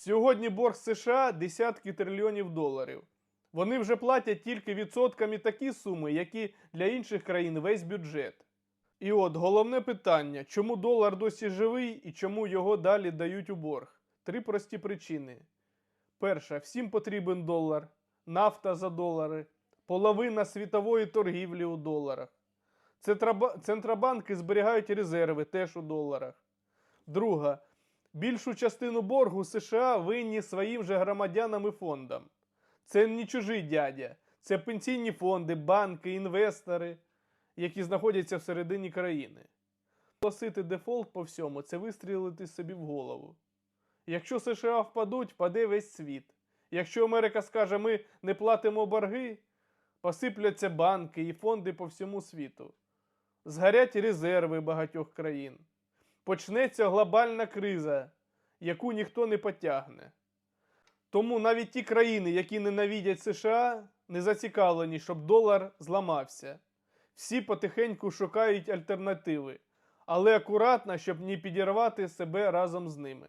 Сьогодні борг США десятки трильйонів доларів. Вони вже платять тільки відсотками такі суми, які для інших країн весь бюджет. І от головне питання: чому долар досі живий і чому його далі дають у борг? Три прості причини. Перша, всім потрібен долар, нафта за долари, половина світової торгівлі у доларах. Центробанки зберігають резерви теж у доларах. Друга, більшу частину боргу США винні своїм же громадянам і фондам. Це не чужий дядя, це пенсійні фонди, банки, інвестори, які знаходяться всередині країни. Оголосити дефолт по всьому це вистрілити собі в голову. Якщо США впадуть, впаде весь світ. Якщо Америка скаже, ми не платимо борги, посипляться банки і фонди по всьому світу. Згорять резерви багатьох країн. Почнеться глобальна криза, яку ніхто не потягне. Тому навіть ті країни, які ненавидять США, не зацікавлені, щоб долар зламався. Всі потихеньку шукають альтернативи, але акуратно, щоб не підірвати себе разом з ними.